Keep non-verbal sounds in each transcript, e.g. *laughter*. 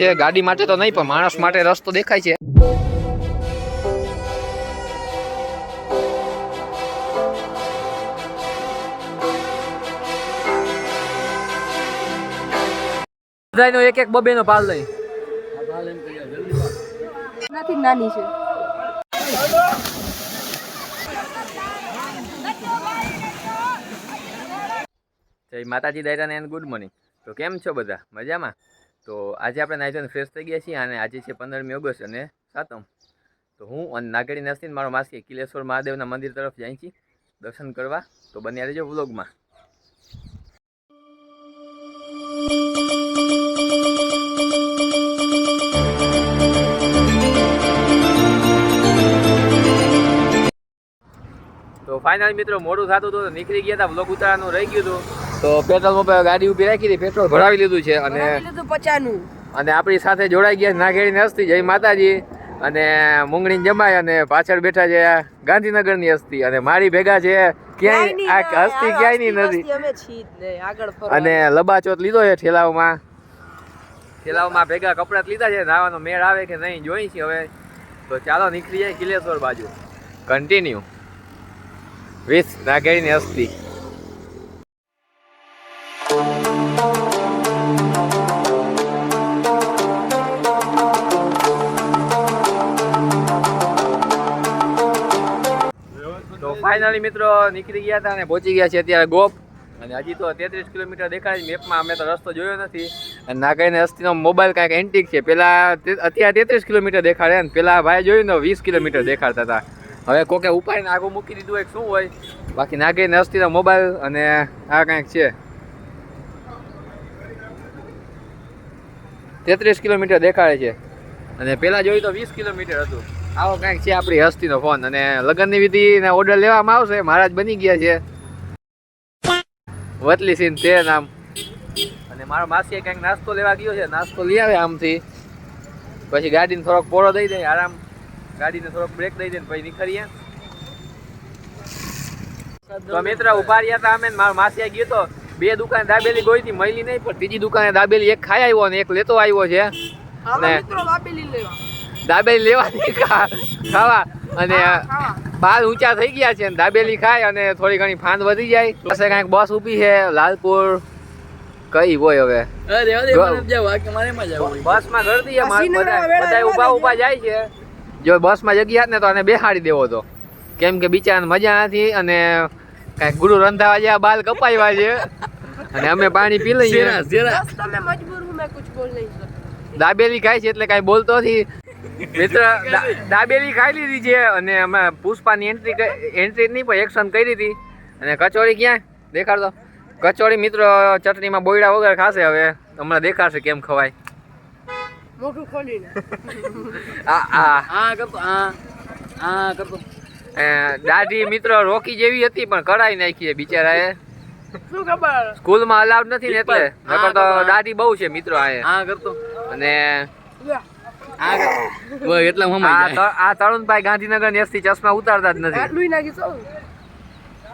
છે ગાડી માટે તો નહીં પણ માણસ માટે રસ્તો દેખાય છે. બધાનો એક એક બબે નો પાલ લઈ નથી નાની છે. જય માતાજી દાયરાને એન્ડ ગુડ મોર્નિંગ તો કેમ છો બધા? મજામાં? તો આજે આપણે નાઈ ફ્રેશ થઈ ગયા છીએ અને આજે છે પંદરમી ઓગસ્ટ અને સાતમ. તો હું અને નાગડી નસ્તીન મારો માસી કિલેશ્વર મહાદેવના મંદિર તરફ જાય છીએ દર્શન કરવા. તો બન્યા રહેજો વ્લોગમાં. તો ફાઇનલ મિત્રો, મોડું થતું હતું નીકળી ગયા હતા બ્લોગ ઉતારવાનું, રહી ગયું હતું. તો પેટ્રોલ પંપે ગાડી ઊભી રાખી હતી પેટ્રોલ ભરાવી લીધું છે અને પચાનું. અને આપણી સાથે જોડાઈ ગયા નાગેડીની હસ્તી જય માતાજી. અને મુંગળી જમાય અને પાછળ બેઠા છે ગાંધીનગરની હસ્તી. અને મારી ભેગા છે ક્યાંય આ હસ્તી ક્યાંયની નથી. અને લબાચોત લીધો છે ઠેલાઓમાં ઠેલાઓમાં ભેગા કપડાં લીધા છે નાવાનો મેળ આવે કે નહીં જોઈ છીએ હવે. તો ચાલો નીકળી જાય કિલેશ્વર બાજુ. કન્ટિન્યુ વિથ નાગેડીની હસ્તી. ફાઇનલી મિત્રો, નીકળી ગયા હતા અને પહોંચી ગયા છે અત્યારે ગોપ. અને હજી તો તેત્રીસ કિલોમીટર દેખાય મેપમાં અમે તો રસ્તો જોયો નથી. અને ના કહીને અસ્થિનો મોબાઈલ કાંઈક એન્ટિક છે. તે- અત્યારે તેત્રીસ કિલોમીટર દેખાડે અને પેલા ભાઈ જોયું ને, વીસ કિલોમીટર દેખાડતા હતા. હવે કોકે ઉપાડીને આગળ મૂકી દીધું એક શું હોય. બાકી ના કહીને અસ્થિનો મોબાઈલ અને આ કાંઈક છે. તેત્રીસ કિલોમીટર દેખાડે છે. અને પેલા જોયું તો વીસ કિલોમીટર હતું. આવો કાંઈક છે આપણી હસ્તીનો ફોન અને લગ્નની વિધિને ઓર્ડર લેવામાં આવશે. મહારાજ બની ગયા છે. વતલી સિંહ તે નામ. અને મારો માસીએ કંઈક નાસ્તો લેવા ગયો છે. નાસ્તો લઈ આવે આમથી. પછી ગાડીને થોડોક પોળો દઈ દે આરામ. ગાડીને થોડોક બ્રેક દઈ દે ને પછી નીકળીએ. તો મિત્ર ઊભા રહ્યા હતા અમે મારો માસી ગયો તો બે દુકાને દાબેલી ગોઈ હતી મળી નહીં પણ ત્રીજી દુકાને દાબેલી એક ખાઈ આવ્યો અને એક લેતો આવ્યો છે. ને- મિત્રો દાબેલી લેવા. દાબેલી લેવાની ખાવા. અને બાલ ઊંચા થઈ ગયા છે દાબેલી ખાય અને થોડી ઘણી ફાંદ વધી જાય. પાસે કાંઈક બસ ઊભી છે લાલપુર. કઈ હોય હવે? બસમાં ગરદી બધા ઊભા ઊભા જાય છે. જો બસમાં જગ્યા ને તો આને બેહાડી દેવો તો. કેમ કે બિચારાને મજા નથી અને કાંઈક ગુરુ રંધાવા જેવા બાલ કપાવ્યા છે. અને અમે પાણી પી લઈએ. દાબેલી ખાય છે એટલે કાંઈ બોલતો નથી. મિત્ર દાબેલી ખાઈ લીધી છે અને અમે પુષ્પાની એન્ટ્રી એન્ટ્રી નહીં પણ એક્શન કરી હતી. અને કચોરી ક્યાં? દેખાડતો. કચોરી મિત્ર ચટણીમાં બોયડા વગર ખાશે હવે. હમણાં દેખાશે કેમ ખવાય. મોઢું ખોલીને. આ આ. અ, દાઢી મિત્ર રોકી જેવી હતી પણ કઢાઈ નાખી છે બિચારાએ. શું ખબર? સ્કૂલમાં અલાઉડ નથી ને એટલે. નકર તો દાઢી બહુ છે મિત્રો આ અને આ ત- આ તરુણભાઈ ગાંધીનગરની ચશ્મા ઉતારતા જ નથી. આટલું નાખી સૌ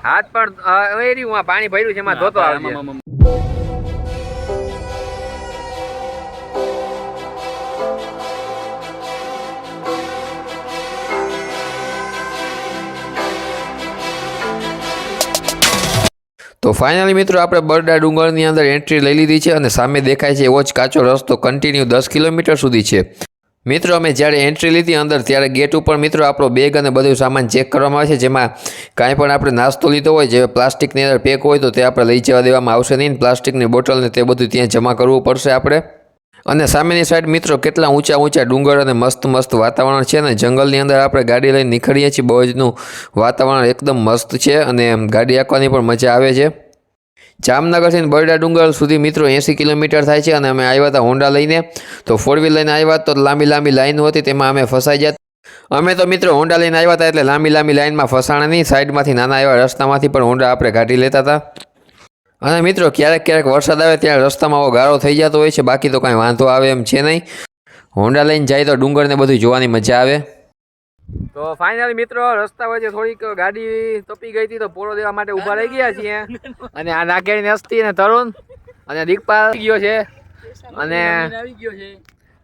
હાથ પણ એરી હું પાણી ભર્યું છે એમાં ધોતો આવે તો ફાઇનલી મિત્રો આપણે બરડા ડુંગરની અંદર એન્ટ્રી લઈ લીધી છે અને સામે દેખાય છે એવો જ કાચો રસ્તો કન્ટિન્યુ દસ કિલોમીટર સુધી છે. મિત્રો, અમે જ્યારે એન્ટ્રી લીધી અંદર, ત્યારે ગેટ ઉપર મિત્રો આપણો બેગ અને બધું સામાન ચેક કરવામાં આવે છે. જેમાં કાંઈ પણ આપણે નાસ્તો લીધો હોય, જે પ્લાસ્ટિકની અંદર પેક હોય, તો તે આપણે લઈ જવા દેવામાં આવશે નહીં. પ્લાસ્ટિકની બોટલને તે બધું ત્યાં જમા કરવું પડશે આપણે. અને સામેની સાઈડ મિત્રો, કેટલા ઊંચા ઊંચા ડુંગર અને મસ્ત મસ્ત વાતાવરણ છે અને જંગલની અંદર આપણે ગાડી લઈને નીકળીએ છીએ. બહુ જનું વાતાવરણ એકદમ મસ્ત છે અને ગાડી આંકવાની પણ મજા આવે છે. જામનગરથી બરડા ડુંગર સુધી મિત્રો એંસી કિલોમીટર થાય છે અને અમે આવ્યા હતા હોન્ડા લઈને. તો ફોર વ્હીલ લઈને આવ્યા તો લાંબી લાંબી લાઈન હતી, તેમાં અમે ફસાઈ જતા અમે તો મિત્રો હોન્ડા લઈને આવ્યા હતા એટલે લાંબી લાંબી લાઈનમાં ફસાણા નહીં, સાઈડમાંથી નાના એવા રસ્તામાંથી પણ હોન્ડા આપણે કાઢી લેતા હતા. અને મિત્રો ક્યારેક ક્યારેક વરસાદ આવે ત્યારે રસ્તામાં આવો ગાળો થઈ જતો હોય છે, બાકી તો કાંઈ વાંધો આવે એમ છે નહીં. હોન્ડા લઈને જાય તો ડુંગરને બધું જોવાની મજા આવે. તો ફાઇનલ મિત્રો, રસ્તા વચ્ચે થોડીક ગાડી તપી ગઈ હતી તો પોળો દેવા માટે ઊભા રહી ગયા છીએ. અને આ નાગેડી હસ્તી અને તરુણ અને દીકપાલ ગયો છે. અને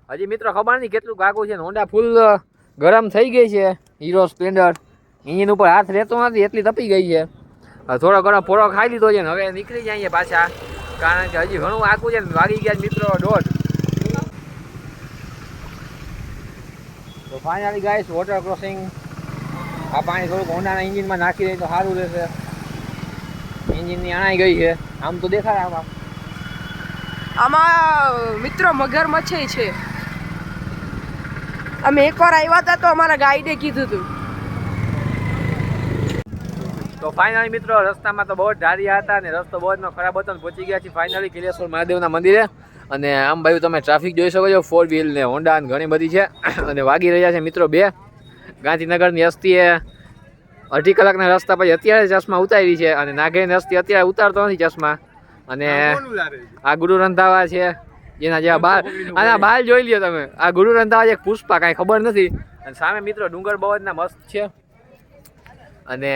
હજી મિત્રો ખબર નહીં કેટલું કાકું છે હોન્ડા ફૂલ ગરમ થઈ ગઈ છે. હીરો સ્પ્લેન્ડર એન્જિન ઉપર હાથ રહેતો નથી, એટલી તપી ગઈ છે. થોડો ઘણો પોળો ખાઈ લીધો છે ને હવે નીકળી જાય પાછા. કારણ કે હજી ઘણું આખું છે ને, વાગી ગયા મિત્રો, દોઢ. તો ફાઇનલી ગાઈસ વોટર ક્રોસિંગ આ પાણી થોડુંક હોન્ડાના એન્જિનમાં નાખી દઈએ તો સારું રહેશે. એન્જિનની અણાઈ ગઈ છે. આમ તો દેખાય આમાં. આમાં મિત્રો મગરમચ્છ છે. અમે એકવાર આવ્યા હતા તો અમારા ગાઈડે કીધું હતું તો ફાઇનલી મિત્રો રસ્તામાં તો બહુ જ ઢારિયા હતા અને રસ્તો બહુ જ ખરાબ હતો પહોંચી ગયા છીએ ફાઇનલી કિલેશ્વર મહાદેવના મંદિરે. અને આમ ભાઈ તમે ટ્રાફિક જોઈ શકો છો ફોર વ્હીલ ને હોન્ડા ને ઘણી બધી છે. *clears throat* અને વાગી રહ્યા છે મિત્રો બે. ગાંધીનગરની હસ્તીએ અઢી કલાકના રસ્તા પછી અત્યારે ચશ્મા ઉતારી છે અને નાગેની હસ્તી અત્યારે ઉતારતો નથી ચશ્મા. અને આ ગુરુ રંધાવા છે. જેના જેવા બાલ આના બાલ જોઈ લ્યો તમે. આ ગુરુ રંધાવા એક પુષ્પા કાંઈ ખબર નથી. અને સામે મિત્રો ડુંગર બહુ જ ના મસ્ત છે. અને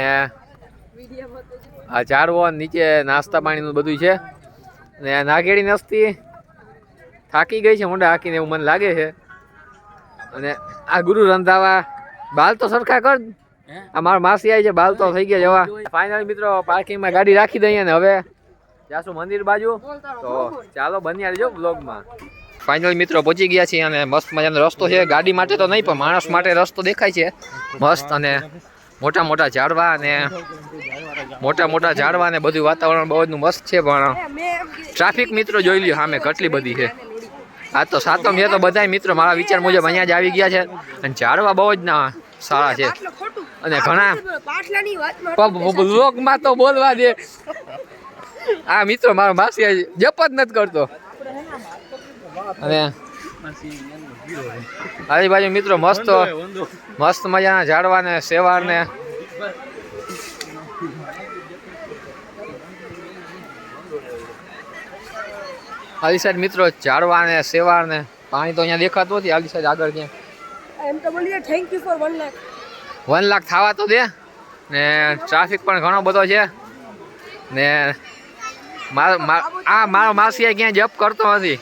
આ ઝાડવો નીચે નાસ્તા પાણીનું બધું છે. ને નાગેડી નસ્તી થાકી ગઈ છે મોઢા હાકીને એવું મને લાગે છે. અને આ ગુરુ રંધાવા બાલ તો સરખા કર. આ મારા માસી આવી છે બાલ તો થઈ ગયા જવા. ફાઇનલ મિત્રો પાર્કિંગમાં ગાડી રાખી દઈએ ને હવે. જાશું મંદિર બાજુ. તો ચાલો બન્યા રહેજો બ્લોગમાં ફાઇનલ મિત્રો પહોંચી ગયા છીએ અને મસ્ત મજાનો રસ્તો છે. ગાડી માટે તો નહીં પણ માણસ માટે રસ્તો દેખાય છે. મસ્ત અને મોટા મોટા ઝાડવા અને મોટા મોટા ઝાડવા ને બધું વાતાવરણ બહુ જ મસ્ત છે, પણ ટ્રાફિક મિત્રો જોઈ લ્યો સામે કેટલી બધી છે. આ તો સાતમ છે, તો બધા મિત્રો મારા વિચાર મુજબ અહીંયા જ આવી ગયા છે. અને ઝાડવા બહુ જ ના સારા છે. અને ઘણા લોકમાં તો બોલવા દે. આ મિત્રો મારો માસી જપ જ નથી કરતો. અને આજુબાજુ મિત્રો મસ્ત મસ્ત મજાના ઝાડવા ને સેવાર ને આલી સાઈડ મિત્રો ઝાડવા ને સેવાર ને પાણી તો અહીંયા દેખાતું નથી આલી સાઈડ આગળ ક્યાં એમ તો બોલીએ thank you for one lakh one lakh થવા તો દે. ને ટ્રાફિક પણ ઘણો બધો છે. ને મારો આ મારો માસી ક્યાંય જપ કરતો નથી.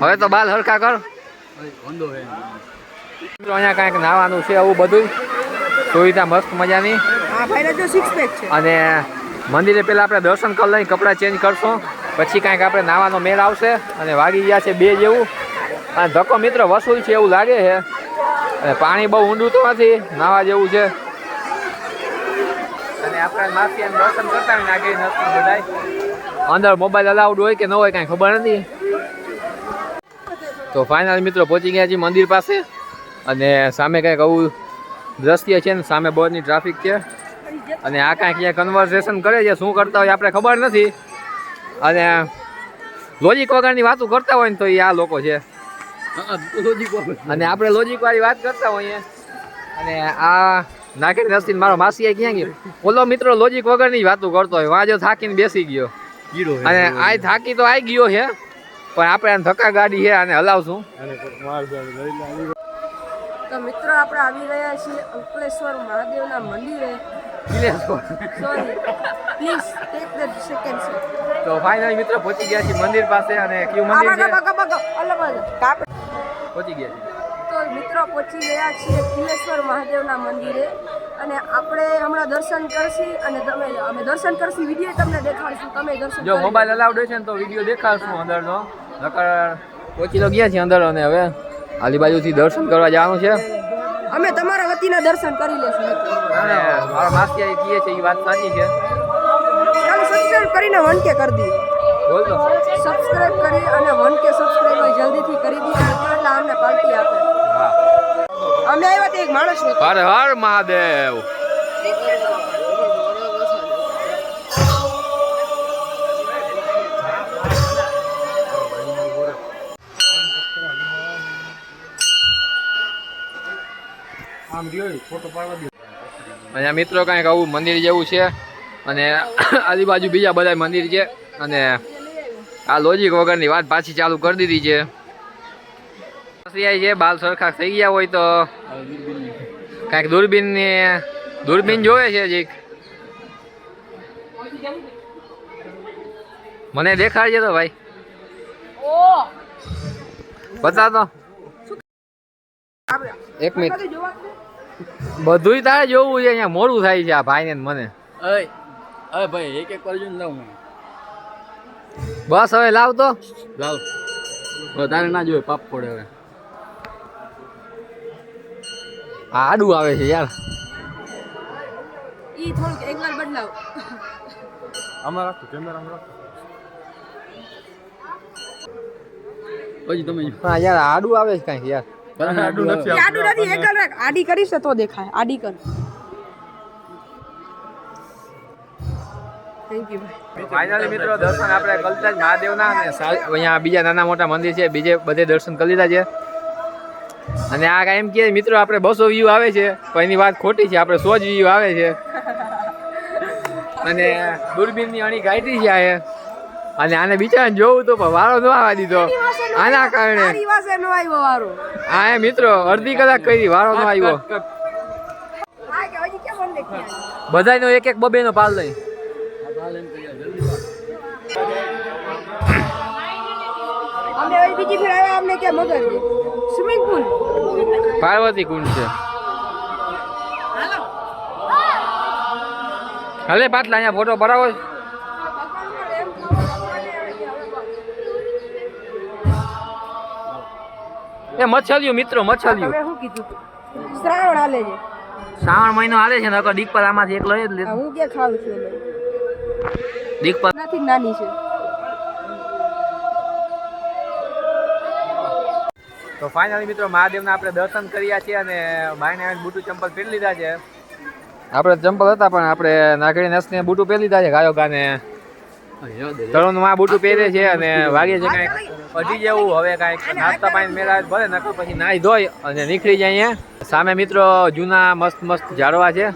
હવે તો બાલ હરખા કર. અહીંયા કાંઈક નાવાનું છે આવું બધું સુવિધા મસ્ત મજાની. અને મંદિરે પહેલાં આપણે દર્શન કરી લઈને કપડાં ચેન્જ કરશું. પછી કાંઈક આપણે નાવાનો મેળ આવશે. અને વાગી ગયા છે બે જેવું. અને ધક્કો મિત્ર વસૂલ છે એવું લાગે છે. અને પાણી બહુ ઊંડું તો નથી. નાવા જેવું છે. અને આપણે માસી દર્શન કરતા હોય નથી બધા અંદર મોબાઈલ અલાઉડ હોય કે ન હોય કાંઈ ખબર નથી. તો ફાઇનલ મિત્રો પહોંચી ગયા છીએ મંદિર પાસે. અને સામે કંઈક આવું દ્રશ્ય છે ને સામે બહુની ટ્રાફિક છે. અને આ કાંઈક અહીંયા કન્વર્સેશન કરે છે શું કરતા હોય આપણે ખબર નથી. અને લોજિક વગરની વાતો કરતા હોય ને તો એ આ લોકો છે. અને આપણે લોજિક વાળી વાત કરતા હોઈએ. અને આ નાખી નસ્તી મારો માસી ક્યાં ગયો? ઓલો મિત્રો લોજિક વગરની જ વાતો કરતો હોય. વાંજો થાકીને બેસી ગયો. અને આ થાકી તો આવી ગયો છે પણ આપણે આને ધક્કા ગાડી છે આને હલાવશું. તો મિત્રો આપણે આવી રહ્યા છીએ અંકલેશ્વર મહાદેવના મંદિરે. Sorry please take the second તો ફાઇનલી મિત્રો પહોંચી ગયા છીએ મંદિર પાસે અને કયું મંદિર છે? પહોંચી ગયા છીએ. તો મિત્રો પહોંચી ગયા છીએ કિલેશ્વર મહાદેવના મંદિરે. અને આપણે હમણાં દર્શન કરશી અને તમે અમે દર્શન કરશી વીડિયો તમને દેખાડશું. તમે દર્શન જો મોબાઈલ અલાઉડ છે ને તો વીડિયો દેખાડશું અંદરનો નકર પહોંચી તો ગયા છીએ અંદર અને હવે આલી બાજુથી દર્શન કરવા જવાનું છે. અમે તમારા વતીના દર્શન કરી લેશું. અને મારા માસી કહે છે એ વાત સાચી છે. ચાલો સબસ્ક્રાઇબ કરીને વન કે કરી દી બોલ તો. સબસ્ક્રાઇબ કરી અને વન કે સબસ્ક્રાઇબ જલ્દીથી કરી દી એટલે અમને પાર્ટી આપે. હા. અમે આવ્યા તે એક માણસ હર હર મહાદેવ. અહીંયા મિત્રો કાંઈક આવું મંદિર જેવું છે. અને *coughs* આજુબાજુ બીજા બધા મંદિર છે. અને આ લોજિક વગરની વાત પાછી ચાલુ કરી દીધી છે. છે, બાલ સરખા થઈ ગયા હોય તો કાંઈક દૂરબીન દૂરબીન જોવે છે જીક મને દેખાડજે તો ભાઈ. બતા તો એક મિનિટ. બધુંય તારે જોવું છે અહીંયા મોડું થાય છે આ ભાઈને ને મને. અય ભાઈ એક એક કરજો ને લઉં બસ હવે લાવ તો. લાવ. વધારે ના જોઈએ પાપ પડે હવે. આડું આવે છે યાર. ઈ થોડુંક એંગલ બદલાવ. આમાં રાખો કેમેરામાં રાખો. પછી તમે હા યાર આડું આવે છે કાંઈક યાર. આડું નથી આડું નથી એંગલ રાખ. આડી કરીશ તો દેખાય. આડી કર. થેન્ક યુ ફાઇનલી મિત્રો દર્શન આપણે કલતા જ મહાદેવના અને અહીંયા બીજા નાના મોટા મંદિર છે. બીજે બધે દર્શન કરી લીધા છે. અને આ એમ કે મિત્રો આપણે બસો વ્યૂ આવે છે પણ એની વાત ખોટી છે. આપણે સો જ વ્યૂ આવે છે. અને દૂરબીનની અણી ગાયટી છે આ એ. અને આને બિચારાને જોવું તો પણ વારો ન આવવા દીધો. આના કારણે. મારી પાસે નો આવ્યો વારો. આ એ મિત્રો અડધી કલાક કરી વારો ન આવ્યો. હા બધાયનો એક એક બબેનો પાલ લઈ. બીજી ફેર આવ્યા અમને કે મગર સ્વિમિંગ પુલ. પાર્વતી કુંડ છે. હાલે. હલે પાટલા અહીંયા ફોટો પડાવો. એ મચ્છલિયું મિત્રો મચ્છલિયું તમે શું કીધું શ્રાવણ હાલે છે. શ્રાવણ મહિનો હાલે છે ને નકર દીકપર આમાંથી એક લઈ જ હા, હું કે ખાવ છું એને? દીક નથી નાની છે. તો ફાઇનલી મિત્રો મહાદેવના આપણે દર્શન કર્યા છે અને ભાઈને આવીને બુટુ ચંપલ પહેરી લીધા છે. આપણે ચંપલ હતા પણ આપણે નાગરી નસને બુટુ પહેરી લીધા છે ગાયો ગાને તરુણમાં બુટું પહેરે છે અને વાગે છે કાંઈક. અઢી જેવું હવે કાંઈક નાસ્તા પાણી મેળા ભલે નકર પછી નાહી ધોઈ અને નીકળી જાય અહીંયા. સામે મિત્રો જૂના મસ્ત મસ્ત ઝાડવા છે.